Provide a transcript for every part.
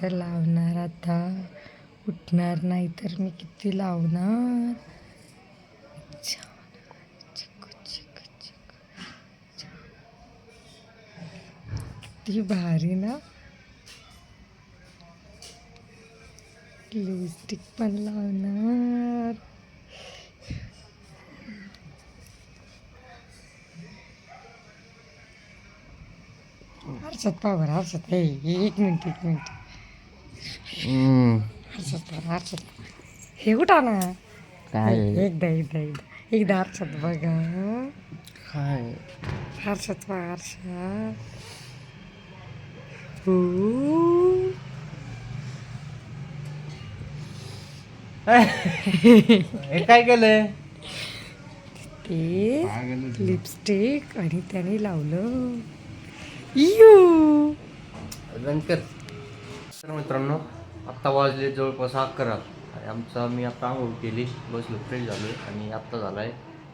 असं लावणार आता. उठणार नाही तर मी किती लावणार? छान. किती भारी ना. लिपस्टिक पण लावणार. हर्षद पावर हर्षद. हे एक मिनिट एक मिनिट. हर्षद हर्षद. हे कुठं ना. काय? एकदा एकदा एकदा. एकदा हर्षद बघा काय? हर्षद पहा हर्षद. हो हे काय केलंय? ते लिपस्टिक आणि त्याने लावलं. यू नंतर तर मित्रांनो आत्ता वाजले जवळपास अकरा. आणि आमचा मी आता आंघोळ केली बसलो फ्रेश झालोय आणि आत्ता झालाय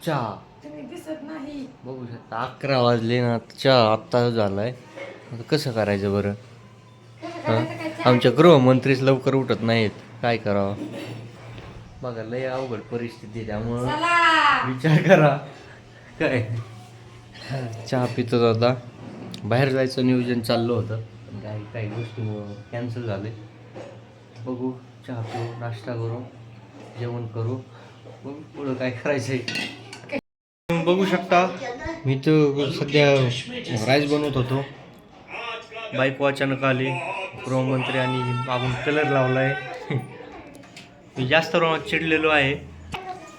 चहा. दिसत नाही. बघू शकता अकरा वाजले ना चहा आत्ता झालाय. आता कसं करायचं बरं? हं? आमच्या गृहमंत्रीच लवकर उठत नाहीत. काय करावं? बघा लय अवघड परिस्थिती आहे त्यामुळं विचार करा. काय? चहा पितच होता बाहेर जायचं नियोजन चाललं होतं. पण काही काही गोष्टी कॅन्सल झाले. बघू चहा पिऊ नाश्ता करू जेवण करू बघू पुढं काय करायचंय बघू शकता मी तर सध्या राईस बनवत होतो बायको अचानक आली गृहमंत्री आणि आपण कलर लावलाय मी जास्त प्रमाणात चिडलेलो आहे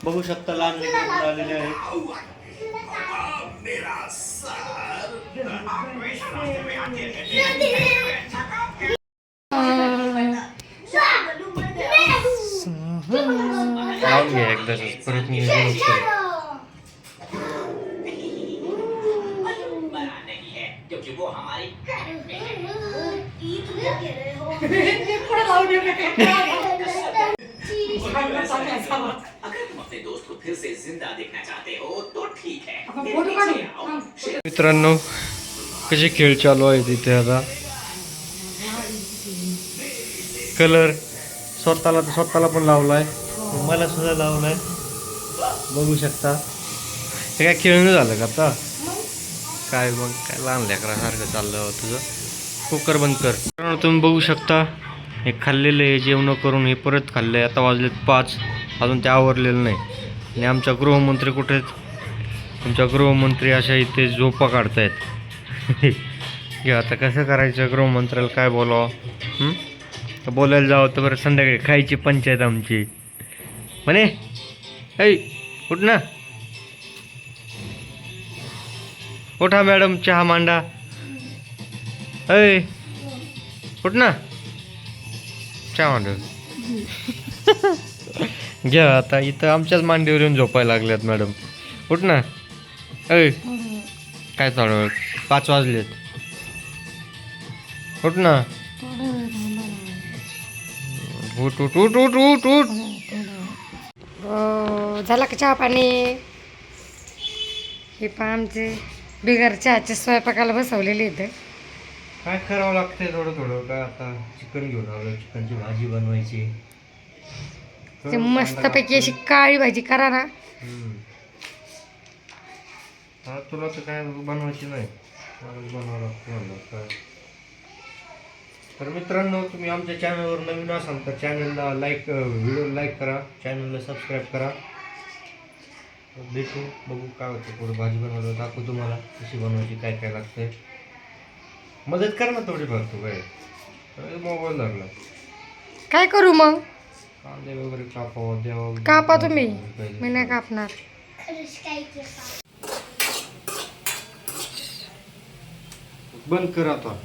बघू शकता लहान लेकरं आलेले आहे एकदा परत मी. मित्रांनो कसे खेळ चालू आहे तिथे आता कलर स्वतःला तर स्वतःला पण लावलाय मला सुद्धा लावलाय. बघू शकता. हे काय खेळणं झालं का आता? काय मग? काय लहान लेकरासारखं चाललं तुझं. कुकर बंद कर. तुम्ही बघू शकता. हे खाल्लेलं आहे जेवणं करून हे परत खाल्लं आहे आता वाजलेत पाच. अजून ते आवरलेलं नाही. आणि आमच्या गृहमंत्री कुठे आहेत? तुमच्या गृहमंत्री अशा इथे झोपा काढतायत. हे आता कसं करायचं? गृहमंत्र्याला काय बोलावं? तर बोलायला जावं तर बरं. संध्याकाळी खायची पंचायत आमची. म्हणे. ऐ उठ ना. उठा मॅडम चहा मांडा. ऐ उठ ना. चहा मांड. घ्या आता इथं आमच्याच मांडीवर येऊन झोपायला लागल्यात मॅडम. उठ ना. ऐ काय चालू? पाच वाजलेत. उठ ना. उठ उठ उठ उठ उठ उठ. झाला का चहा पाणी? हे पण आमचे बिगर चहाचे स्वयंपाकाला बसवलेले इथं. काय करावं लागतंय थोडं थोडं? काय आता चिकन घेऊन आलो चिकनची भाजी बनवायची. ते मस्तपैकी अशी काळी भाजी करा ना. तुला तर काय बनवायची नाही. बनवावं लागतं म्हणलं काय? तर मित्रांनो तुम्ही आमच्या चॅनलवर नवीन असाल तर चॅनलला लाईक व्हिडिओ लाईक करा. चॅनलला सबस्क्राईब करा. भेटू. बघू काय होतं. पुढे भाजी बनवायला दाखवू तुम्हाला कशी बनवायची काय काय लागतंय. मदत कर ना थोडीफार तू काय. मोबाईल लागला काय करू मग? कांदे वगैरे कापावं द्यावं कापा तुम्ही. मी नाही कापणार. बंद कर आता.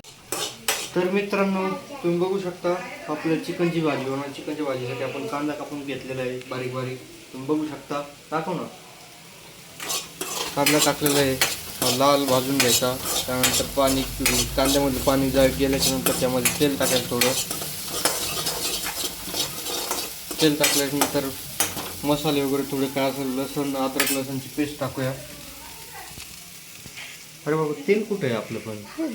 तर मित्रांनो तुम्ही बघू शकता आपल्या चिकनची भाजी बनवा चिकनच्या भाजीसाठी आपण कांदा कापून घेतलेला आहे बारीक बारीक. तुम्ही बघू शकता. टाकू ना. कांदा टाकलेला आहे. लाल भाजून घ्यायचा. त्यानंतर पाणी कांद्यामध्ये पाणी जा गेल्याच्यानंतर त्यामध्ये तेल टाकायचं थोडं. तेल टाकल्यानंतर मसाले वगैरे थोडे काय असेल लसण अद्रक लसणची पेस्ट टाकूया. अरे बाबा तेल कुठे आहे आपलं पण हा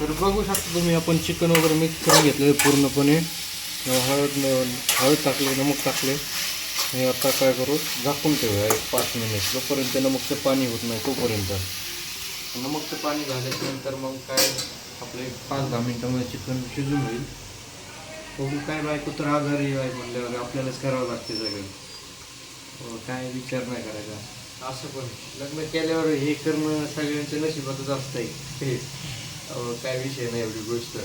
तर बघू शकता तुम्ही आपण चिकन वगैरे मिक्स करून घेतलं पूर्णपणे. हळद हळद टाकले नमक टाकले. आणि आता काय करू? झाकून ठेवूया एक पाच मिनिट जोपर्यंत नमकचं पाणी होत नाही तोपर्यंत. नमकचं पाणी झाल्याच्यानंतर मग काय? आपले पाच दहा मिनटामध्ये चिकन शिजून होईल. बघू काय बायको तर आजारी आहे म्हणल्यावर आपल्यालाच करावं लागते सगळं. काय विचार नाही करायचा. असं पण. लग्न केल्यावर हे करणं सगळ्यांच्या नशिबातच असतं हे. काय विषय नाही एवढी गोष्ट.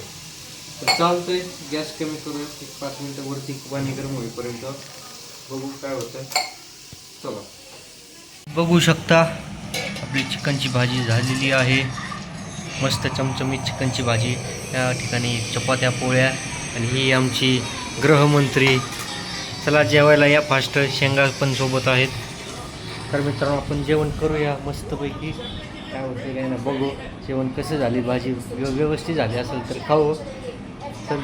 तर चालतंय. गॅस कमी करूया. एक पाच मिनटं वरती पाणी गरम होईपर्यंत बघू काय होतं चला. बघू शकता आपली चिकनची भाजी झालेली आहे. मस्त चमचमीत चिकनची भाजी. या ठिकाणी चपात्या पोळ्या आणि ही आमची गृहमंत्री. चला जेवायला या फास्ट. शेंगा पण सोबत आहेत. तर मित्रांनो आपण जेवण करूया मस्तपैकी. काय होतं काय ना बघू. जेवण कसं झाली भाजी व्यव- व्यवस्थित झाली असेल तर खाऊ. चल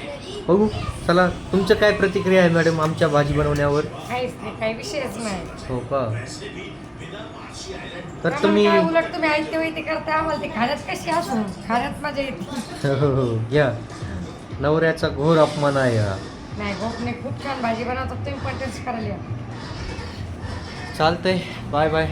बघू. चला तुमचं काय प्रतिक्रिया आहे मॅडम आमच्या भाजी बनवण्यावर? काही विषयच नाही. हो का? तर तुम्ही उलट तुम्ही ऐकते वैते करता? आम्हाला ते खाण्यात कशी असू खाण्यात मजा येते. हो हो घ्या नवऱ्याचा घोर अपमान आहे हा. नाही गोपने खूप छान भाजी बनवतात. तुम्ही पण टेस्ट करायला. चालतंय. Bye bye.